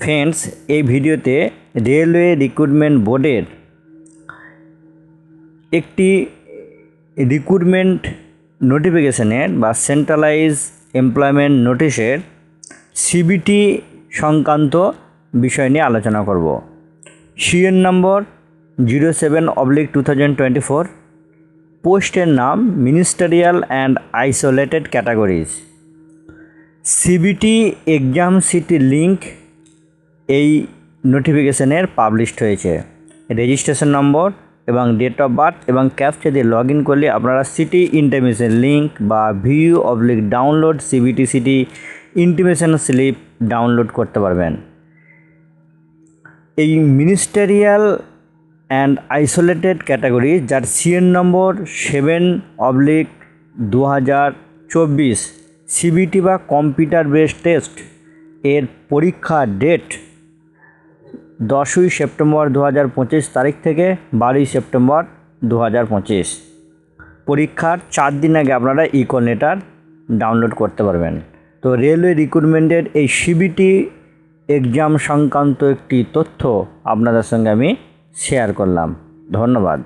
Friends, এই ভিডিওতে railway recruitment বোর্ডের একটি রিক্রুটমেন্ট নোটিফিকেশনের বা সেন্ট্রালাইজ এমপ্লয়মেন্ট নোটিশের সিবিটি সংক্রান্ত বিষয় নিয়ে আলোচনা করব। CN number zero seven oblique two thousand twenty four. পোস্টের নাম ministerial and isolated categories. CBT exam city link এই নোটিফিকেশনের পাবলিশড হয়েছে। রেজিস্ট্রেশন নম্বর এবং ডেট অফ বার্থ এবং ক্যাপচা দিয়ে লগ ইন করলে আপনারা সিটি ইন্টিমেশন লিঙ্ক বা view oblique download CBT city intimation slip download করতে পারবেন। এই মিনিস্টারিয়াল অ্যান্ড আইসোলেটেড ক্যাটাগরি যার সিএন নম্বর সেভেন অবলিক দু হাজার চব্বিশ সিবিটি বা কম্পিউটার বেসড টেস্ট এর পরীক্ষার ডেট দশই সেপ্টেম্বর দু হাজার পঁচিশ তারিখ থেকে বারোই সেপ্টেম্বর দু হাজার পঁচিশ। পরীক্ষার চার দিন আগে আপনারা ইকো লেটার ডাউনলোড করতে পারবেন। তো রেলওয়ে রিক্রুটমেন্টের এই সিবিটি এক্সাম সংক্রান্ত একটি তথ্য আপনাদের সঙ্গে আমি শেয়ার করলাম। ধন্যবাদ।